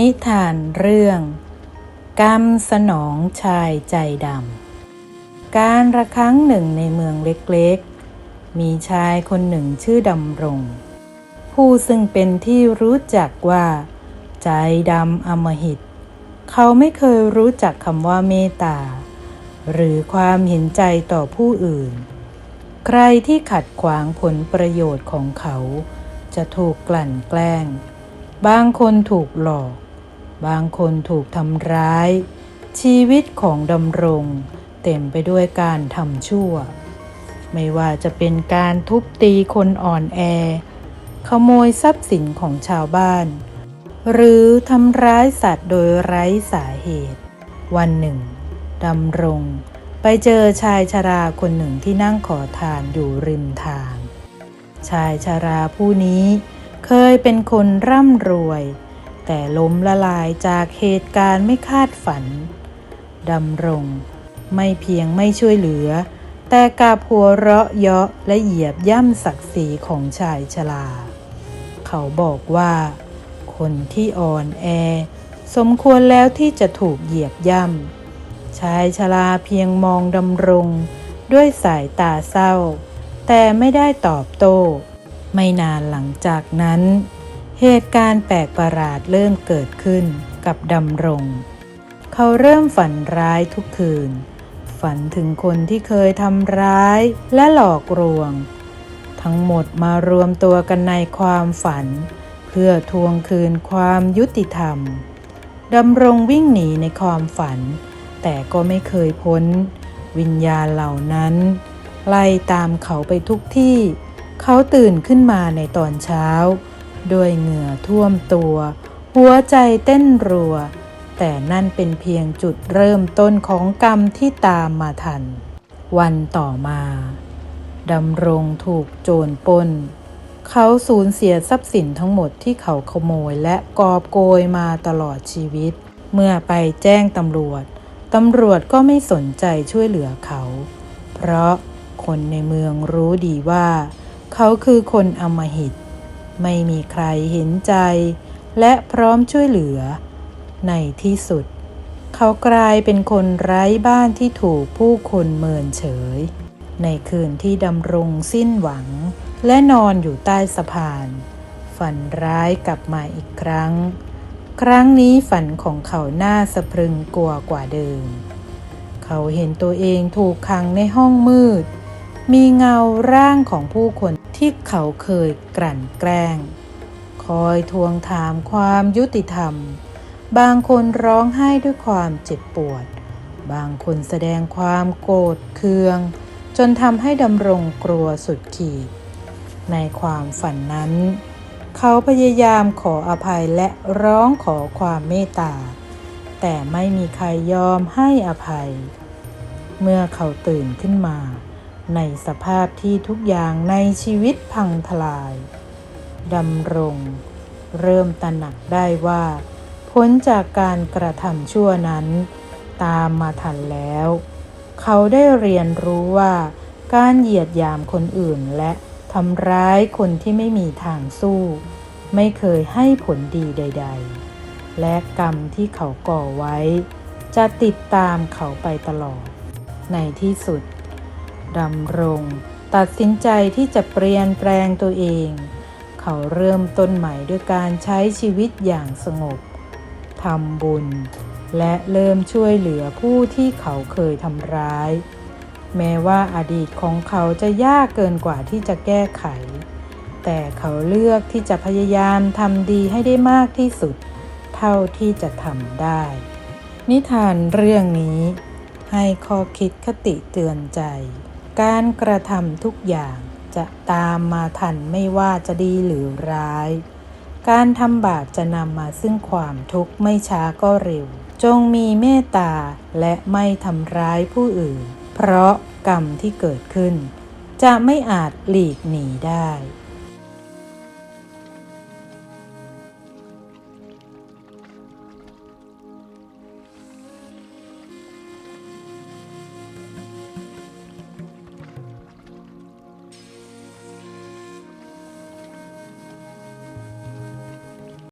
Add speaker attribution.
Speaker 1: นิทานเรื่อง กรรมสนองชายใจดำ การระครั้งหนึ่งในเมืองเล็กๆ มีชายคนหนึ่งชื่อดำรง ผู้ซึ่งเป็นที่รู้จักว่า ใจดำอมหิต เขาไม่เคยรู้จักคำว่าเมตตา หรือความเห็นใจต่อผู้อื่น ใครที่ขัดขวางผลประโยชน์ของเขา จะถูกกลั่นแกล้งบางคนถูกหลอก บางคนถูกทำร้าย ชีวิตของดำรง เต็มไปด้วยการทำชั่ว ไม่ว่าจะเป็นการทุบตีคนอ่อนแอ ขโมยทรัพย์สินของชาวบ้าน หรือทำร้ายสัตว์โดยไร้สาเหตุ วันหนึ่งดำรง ไปเจอชายชราคนหนึ่งที่นั่งขอทานอยู่ริมทาง ชายชราผู้นี้เคยเป็นคนร่ำรวย แต่ล้มละลายจากเหตุการณ์ไม่คาดฝันดำรง ไม่เพียงไม่ช่วยเหลือ แต่กลับหัวเราะเยาะและเหยียบย่ำศักดิ์ศรีของชายชราเขาบอกว่า คนที่อ่อนแอ สมควรแล้วที่จะถูกเหยียบย่ำชายชราเพียงมองดำรง ด้วยสายตาเศร้า แต่ไม่ได้ตอบโต้ ไม่นานหลังจากนั้น เหตุการณ์แปลกประหลาดเริ่มเกิดขึ้นกับดำรง เขาเริ่มฝันร้ายทุกคืน ฝันถึงคนที่เคยทำร้ายและหลอกลวง ทั้งหมดมารวมตัวกันในความฝัน เพื่อทวงคืนความยุติธรรมดำรงวิ่งหนีในความฝัน แต่ก็ไม่เคยพ้น วิญญาณเหล่านั้นไล่ตามเขาไปทุกที่ เขาตื่นขึ้นมาในตอนเช้า ด้วยเหงื่อท่วมตัว หัวใจเต้นรัว แต่นั่นเป็นเพียงจุดเริ่มต้นของกรรมที่ตามมาทัน วันต่อมาดำรงถูกโจรปล้น เขาสูญเสียทรัพย์สินทั้งหมดที่เขาขโมยและกอบโกยมาตลอดชีวิต เมื่อไปแจ้งตำรวจ ตำรวจก็ไม่สนใจช่วยเหลือเขา เพราะคนในเมืองรู้ดีว่า เขาคือคนอำมหิต ไม่มีใครเห็นใจ และพร้อมช่วยเหลือ ในที่สุด เขากลายเป็นคนไร้บ้านที่ถูกผู้คนเมินเฉย ในคืนที่ดำรงสิ้นหวัง และนอนอยู่ใต้สะพาน ฝันร้ายกลับมาอีกครั้ง ครั้งนี้ฝันของเขาหน้าสะพรึงกลัวกว่าเดิม เขาเห็นตัวเองถูกขังในห้องมืด มีเงาร่างของผู้คนที่เขาเคยกลั่นแกล้ง คอยทวงถามความยุติธรรม บางคนร้องไห้ด้วยความเจ็บปวด บางคนแสดงความโกรธเคือง จนทำให้ดำรงกลัวสุดขีด ในความฝันนั้น เขาพยายามขออภัยและร้องขอความเมตตา แต่ไม่มีใครยอมให้อภัย เมื่อเขาตื่นขึ้นมา ในสภาพที่ทุกอย่างในชีวิตพังทลายดำรง เริ่มตระหนักได้ว่าพ้นจากการกระทำชั่วนั้น ตามมาทันแล้ว เขาได้เรียนรู้ว่าการเหยียดหยามคนอื่นและทำร้ายคนที่ไม่มีทางสู้ ไม่เคยให้ผลดีใด ๆ และกรรมที่เขาก่อไว้ จะติดตามเขาไปตลอด ในที่สุด ดำรง ตัดสินใจที่จะเปลี่ยนแปลงตัวเอง เขาเริ่มต้นใหม่ด้วยการใช้ชีวิตอย่างสงบทำบุญ และเริ่มช่วยเหลือผู้ที่เขาเคยทำร้าย แม้ว่าอดีตของเขาจะยากเกินกว่าที่จะแก้ไข แต่เขาเลือกที่จะพยายามทำดีให้ได้มากที่สุด เท่าที่จะทำได้ นิทานเรื่องนี้ให้ข้อคิดคติเตือนใจ การกระทำทุกอย่างจะตามมาทันไม่ว่าจะดีหรือร้าย การทำบาปจะนำมาซึ่งความทุกข์ไม่ช้าก็เร็ว จงมีเมตตาและไม่ทำร้ายผู้อื่น เพราะกรรมที่เกิดขึ้น จะไม่อาจหลีกหนีได้